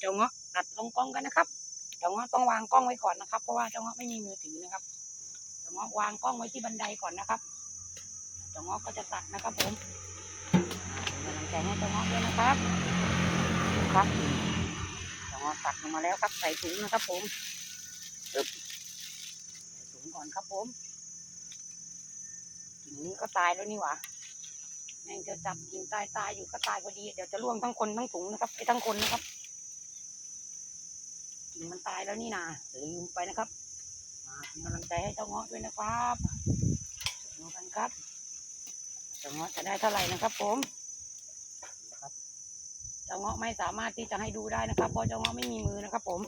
เจ้าเงาะตัดลงกล้องกันนะครับเจ้าเงาะต้องวางกล้องไว้ก่อนนะครับ เพราะว่าเจ้าเงาะไม่มีมือถือนะครับเจ้าเงาะวางกล้องไว้ที่บันไดก่อนนะครับเจ้าเงาะก็จะตัดนะครับผมกำลังใจให้เจ้าเงาะด้วยนะครับครับเจ้าเงาะตัดลงมาแล้วครับ ใส่ถุงนะครับ ผมใส่ถุงก่อนครับผมกิ่งนี้ก็ตายแล้วนี่หว่าแม่งจะจับกิ่งตายตายอยู่ก็ตายพอดี เดี๋ยวจะร่วงทั้งคนทั้งถุงนะครับไอ้ทั้งคนนะครับ กิ่งมันตายแล้วนี่นาลืมไปนะครับมาเป็นกำลังใจให้เจ้าเงาะด้วยนะครับดูกันครับเจ้าเงาะจะได้เท่าไหร่นะครับ ผมดูครับเจ้าเงาะไม่สามารถที่จะให้ดูได้นะครับเพราะเจ้าเงาะไม่มีมือนะครับ ผม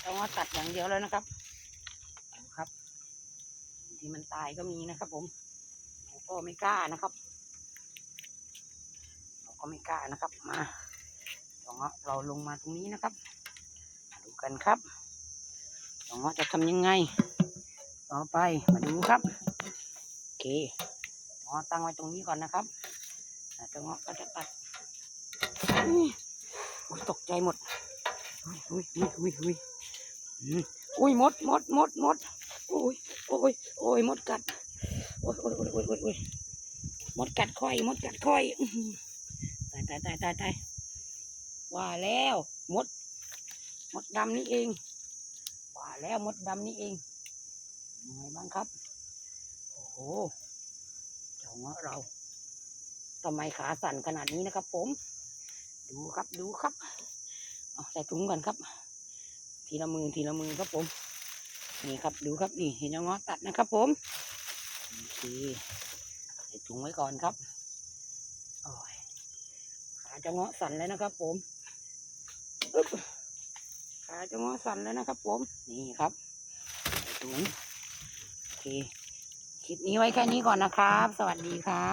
เจ้าเงาะตัดอย่างเดียวแล้วนะครับดูครับที่มันตายก็มีนะครับ ผมเราก็ไม่กล้านะครับเราก็ไม่กล้านะครับมาเจ้าเงาะเราลงมาตรงนี้นะครับมา ดูกันครับน้องเงาจะทำยังไง ต่อไปมาดูครับ โอเคน้องเงาตั้งไว้ตรงนี้ก่อนนะครับอ่าเจ้าเงก็จะตัดอุ้ยตกใจหมดอุ้ยอุ้ยอุ้ยอุ้ยอุ้ยอืมอุ้ยมดมดมดมดโอ้ยโอ้ยโอ้ยมดกัดโอ้ยโอ้ยโอ้ยโอ้ยโอ้ยมดกัดค่อยมดกัดค่อยตายตายตายตายตายว่าแล้วมด มดดำนี่เองว่าแล้วมดดำนี่เองยังไงบ้างครับ โอ้โหเจ้าเงาะเราทำไมขาสั่นขนาดนี้นะครับ ผม ดูครับดูครับเอาใส่ถุงก่อนครับ ทีละมือทีละมือครับผม นี่ครับดูครับนี่เห็นเจ้าเงาะตัดนะครับ ผมโอเคใส่ถุงไว้ก่อนครับอ้ยขาเจ้าเงาะสั่นแล้วนะครับ ผมอึ๊บ ขาจะงอสั่นแล้วนะครับผม นี่ครับส่ถุงโอเค คลิปนี้ไว้แค่นี้ก่อนนะครับ สวัสดีครับ